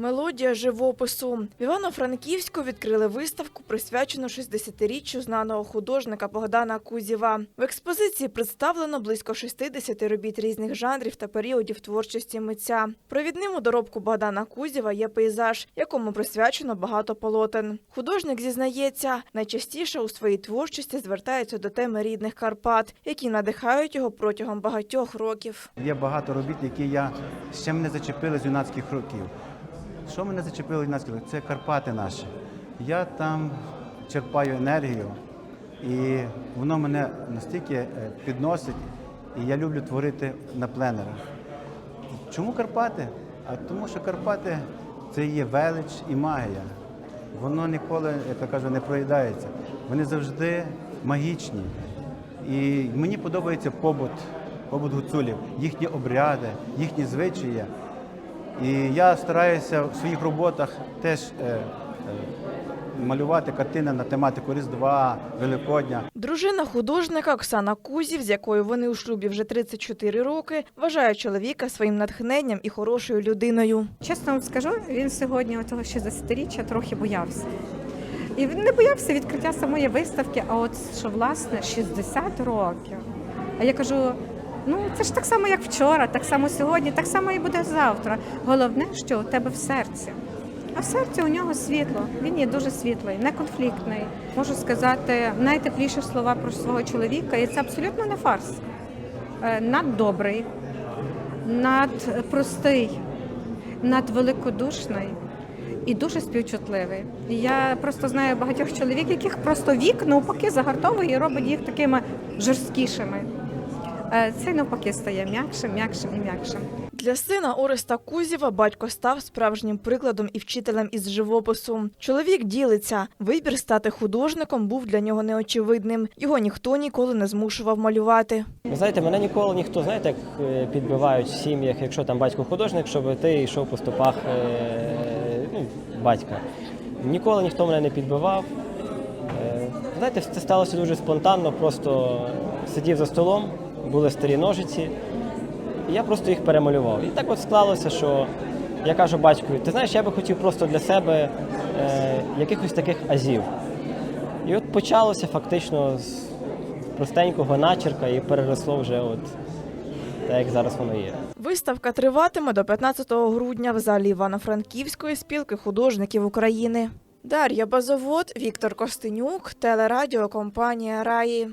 Мелодія живопису в Івано-Франківську відкрили виставку, присвячену 60-річчю знаного художника Богдана Кузєва. В експозиції представлено близько 60 робіт різних жанрів та періодів творчості митця. Провідним у доробку Богдана Кузєва є пейзаж, якому присвячено багато полотен. Художник зізнається, найчастіше у своїй творчості звертається до теми рідних Карпат, які надихають його протягом багатьох років. Є багато робіт, які я ще мене зачепили з юнацьких років. Що мене зачепило з? Це Карпати наші. Я там черпаю енергію, і воно мене настільки е, підносить, і я люблю творити на пленерах. Чому Карпати? А тому що Карпати це є велич і магія. Воно ніколи, як я кажу, не проїдається. Вони завжди магічні. І мені подобається побут, побут гуцулів, їхні обряди, їхні звичаї. І я стараюся в своїх роботах теж е, е, малювати картини на тематику Різдва, Великодня. Дружина художника Оксана Кузів, з якою вони у шлюбі вже 34 роки, вважає чоловіка своїм натхненням і хорошою людиною. Чесно вам скажу, він сьогодні того 60-річчя трохи боявся. І він не боявся відкриття самої виставки, а от що власне 60 років. А я кажу: ну це ж так само, як вчора, так само сьогодні, так само і буде завтра. Головне, що у тебе в серці. А в серці у нього світло. Він є дуже світлий, неконфліктний. Можу сказати найтепліші слова про свого чоловіка, і це абсолютно не фарс. Е, Наддобрий, надпростий, надвеликодушний і дуже співчутливий. Я просто знаю багатьох чоловік, яких просто вік навпаки загартовує і робить їх такими жорсткішими. Е, Цей навпаки стає м'якшим, м'якшим і м'якшим. Для сина Ореста Кузєва батько став справжнім прикладом і вчителем із живопису. Чоловік ділиться. Вибір стати художником був для нього неочевидним. Його ніхто ніколи не змушував малювати. Ви знаєте, мене ніколи ніхто, знаєте, як е, підбивають в сім'ях, якщо там батько художник, щоб ти йшов по стопах е, ну, батька. Ніколи ніхто мене не підбивав. Знаєте, це сталося дуже спонтанно, просто сидів за столом, були старі ножиці, і я просто їх перемалював. І так от склалося, що я кажу батькові, ти знаєш, я би хотів просто для себе е, якихось таких азів. І от почалося фактично з простенького начерка і переросло вже от так, як зараз воно є. Виставка триватиме до 15 грудня в залі Івано-Франківської спілки художників України. Дар'я Базовод, Віктор Костенюк, телерадіокомпанія Раї.